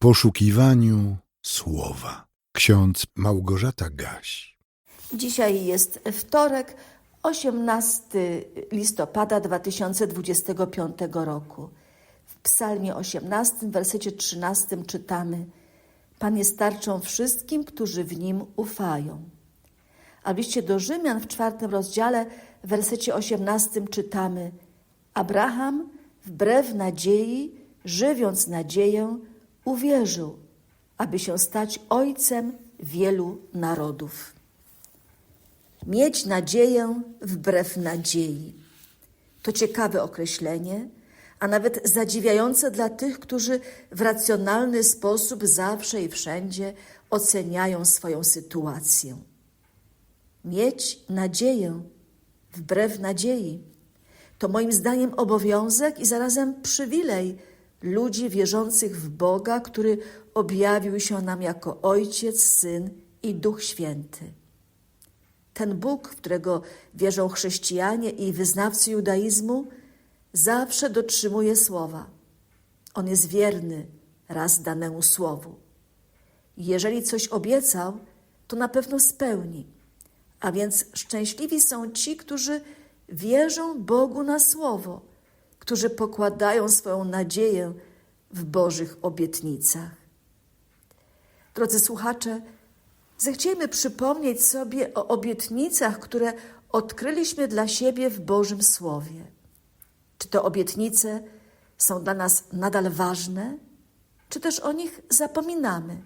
Poszukiwaniu słowa. Ksiądz Małgorzata Gaś. Dzisiaj jest wtorek, 18 listopada 2025 roku. W Psalmie 18, wersecie 13 czytamy: Pan jest tarczą wszystkim, którzy w nim ufają. A w liście do Rzymian w czwartym rozdziale, w wersecie 18 czytamy: Abraham, wbrew nadziei, żywiąc nadzieję, uwierzył, aby się stać ojcem wielu narodów. Mieć nadzieję wbrew nadziei. To ciekawe określenie, a nawet zadziwiające dla tych, którzy w racjonalny sposób zawsze i wszędzie oceniają swoją sytuację. Mieć nadzieję wbrew nadziei to moim zdaniem obowiązek i zarazem przywilej ludzi wierzących w Boga, który objawił się nam jako Ojciec, Syn i Duch Święty. Ten Bóg, w którego wierzą chrześcijanie i wyznawcy judaizmu, zawsze dotrzymuje słowa. On jest wierny raz danemu słowu. Jeżeli coś obiecał, to na pewno spełni. A więc szczęśliwi są ci, którzy wierzą Bogu na słowo, którzy pokładają swoją nadzieję w Bożych obietnicach. Drodzy słuchacze, zechciejmy przypomnieć sobie o obietnicach, które odkryliśmy dla siebie w Bożym Słowie. Czy te obietnice są dla nas nadal ważne, czy też o nich zapominamy,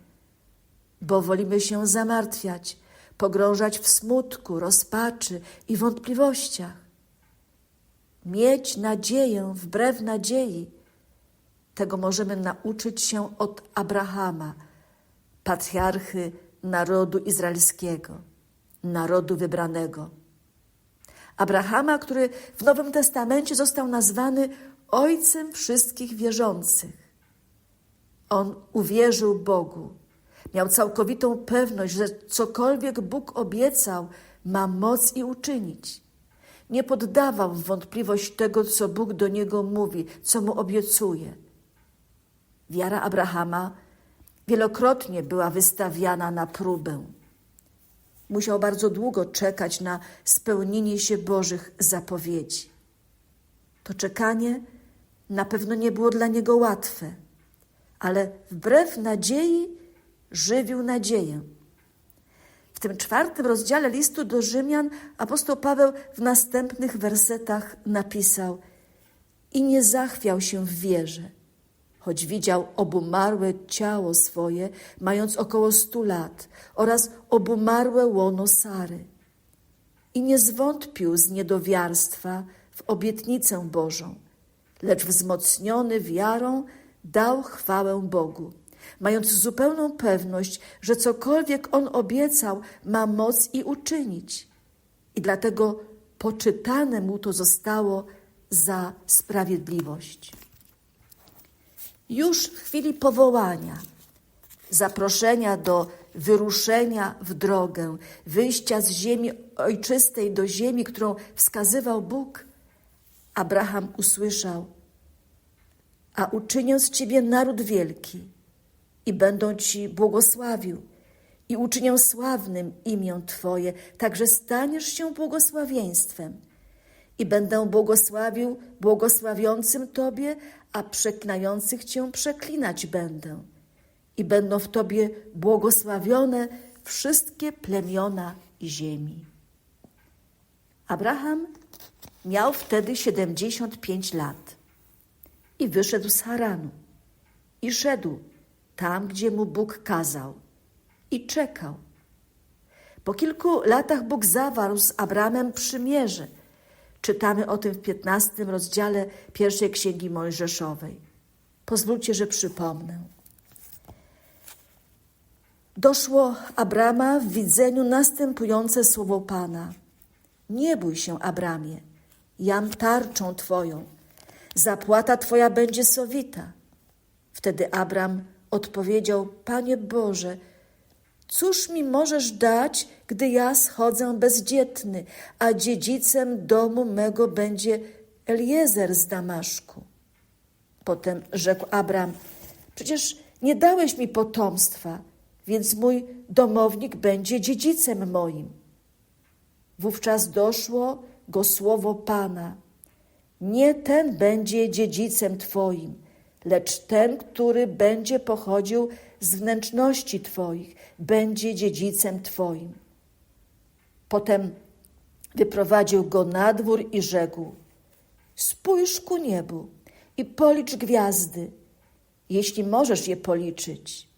bo wolimy się zamartwiać, pogrążać w smutku, rozpaczy i wątpliwościach. Mieć nadzieję wbrew nadziei, tego możemy nauczyć się od Abrahama, patriarchy narodu izraelskiego, narodu wybranego. Abrahama, który w Nowym Testamencie został nazwany ojcem wszystkich wierzących. On uwierzył Bogu, miał całkowitą pewność, że cokolwiek Bóg obiecał, ma moc i uczynić. Nie poddawał w wątpliwość tego, co Bóg do niego mówi, co mu obiecuje. Wiara Abrahama wielokrotnie była wystawiana na próbę. Musiał bardzo długo czekać na spełnienie się Bożych zapowiedzi. To czekanie na pewno nie było dla niego łatwe, ale wbrew nadziei żywił nadzieję. Tym czwartym rozdziale listu do Rzymian apostoł Paweł w następnych wersetach napisał: I nie zachwiał się w wierze choć widział obumarłe ciało swoje, mając około stu lat, oraz obumarłe łono Sary. I nie zwątpił z niedowiarstwa w obietnicę Bożą, lecz wzmocniony wiarą dał chwałę Bogu, mając zupełną pewność, że cokolwiek On obiecał, ma moc i uczynić. I dlatego poczytane mu to zostało za sprawiedliwość już w chwili powołania, zaproszenia do wyruszenia w drogę, wyjścia z ziemi ojczystej do ziemi, którą wskazywał Bóg, Abraham usłyszał: A uczynię z ciebie naród wielki i będą ci błogosławił i uczynię sławnym imię Twoje, także staniesz się błogosławieństwem i będę błogosławił błogosławiącym Tobie, a przeklinających Cię przeklinać będę. I będą w Tobie błogosławione wszystkie plemiona ziemi. Abraham miał wtedy siedemdziesiąt pięć lat i wyszedł z Haranu i szedł tam, gdzie mu Bóg kazał i czekał. Po kilku latach Bóg zawarł z Abramem przymierze – Czytamy o tym w 15 rozdziale pierwszej Księgi Mojżeszowej. Pozwólcie, że przypomnę. Doszło Abrama w widzeniu następujące słowo Pana. Nie bój się, Abramie, jam tarczą Twoją. Zapłata Twoja będzie sowita. Wtedy Abram odpowiedział, Panie Boże, Cóż mi możesz dać, gdy ja schodzę bezdzietny, a dziedzicem domu mego będzie Eliezer z Damaszku? Potem rzekł Abram, przecież Nie dałeś mi potomstwa, więc mój domownik będzie dziedzicem moim. Wówczas doszło go słowo Pana. Nie ten będzie dziedzicem Twoim, lecz ten, który będzie pochodził z wnętrzności Twoich, będzie dziedzicem Twoim. Potem wyprowadził go na dwór i rzekł: Spójrz ku niebu i policz gwiazdy, jeśli możesz je policzyć.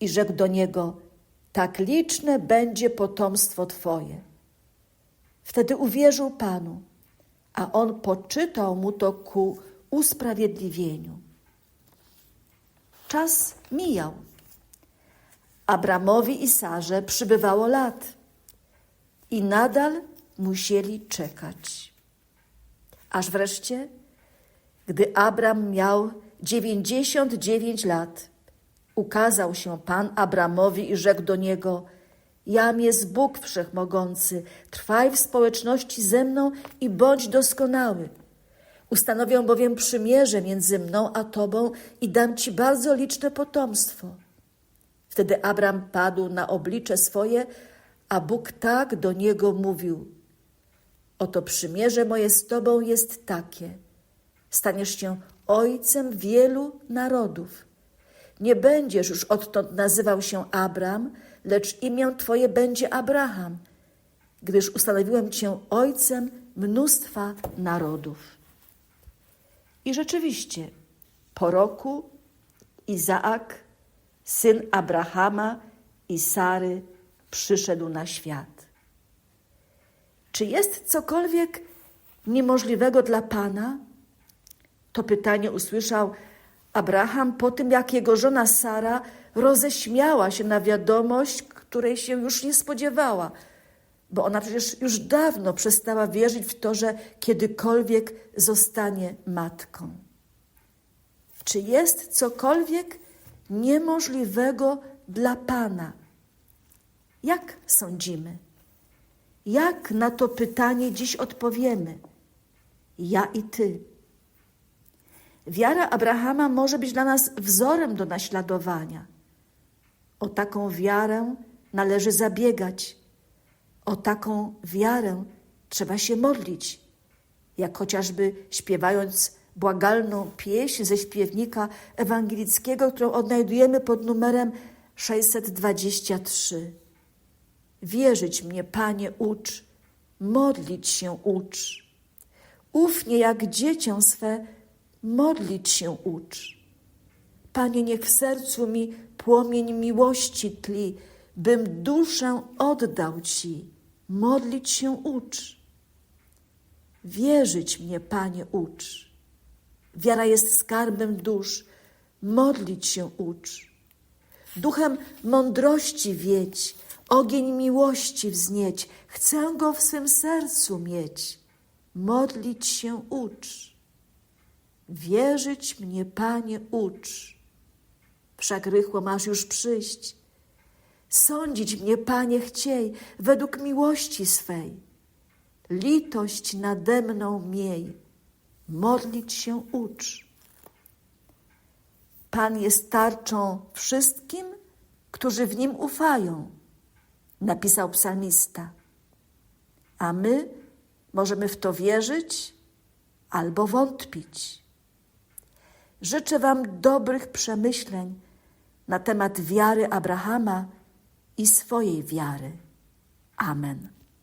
I rzekł do niego: Tak liczne będzie potomstwo Twoje. Wtedy uwierzył Panu, a on poczytał mu to ku usprawiedliwieniu. Czas mijał. Abramowi i Sarze przybywało lat i nadal musieli czekać. Aż wreszcie, gdy Abram miał 99 lat, ukazał się Pan Abramowi i rzekł do niego: Jam jest Bóg Wszechmogący, trwaj w społeczności ze mną i bądź doskonały. Ustanowię bowiem przymierze między mną a tobą i dam ci bardzo liczne potomstwo. Wtedy Abram padł na oblicze swoje, a Bóg tak do niego mówił: Oto przymierze moje z tobą jest takie: staniesz się ojcem wielu narodów. Nie będziesz już odtąd nazywał się Abram, lecz imię twoje będzie Abraham, gdyż ustanowiłem cię ojcem mnóstwa narodów. I rzeczywiście, po roku Izaak, syn Abrahama i Sary, przyszedł na świat. Czy jest cokolwiek niemożliwego dla Pana? To pytanie usłyszał Abraham po tym, jak jego żona Sara roześmiała się na wiadomość, której się już nie spodziewała, bo ona przecież już dawno przestała wierzyć w to, że kiedykolwiek zostanie matką. Czy jest cokolwiek niemożliwego dla Pana? Jak sądzimy? Jak na to pytanie dziś odpowiemy? Ja i Ty. Wiara Abrahama może być dla nas wzorem do naśladowania. O taką wiarę należy zabiegać. O taką wiarę trzeba się modlić, jak chociażby śpiewając błagalną pieśń ze śpiewnika ewangelickiego, którą odnajdujemy pod numerem 623. Wierzyć mnie, Panie, ucz, modlić się ucz. Ufnie jak dziecię swe, modlić się ucz. Panie, niech w sercu mi płomień miłości tli, bym duszę oddał Ci, modlić się ucz. Wierzyć mnie, Panie, ucz. Wiara jest skarbem dusz, modlić się ucz. Duchem mądrości wiedź, ogień miłości wznieć, chcę go w swym sercu mieć, modlić się ucz. Wierzyć mnie, Panie, ucz. Wszak rychło masz już przyjść. Sądzić mnie, Panie, chciej, według miłości swej. Litość nade mną miej, modlić się ucz. Pan jest tarczą wszystkim, którzy w Nim ufają, napisał psalmista. A my możemy w to wierzyć albo wątpić. Życzę Wam dobrych przemyśleń na temat wiary Abrahama i swojej wiary. Amen.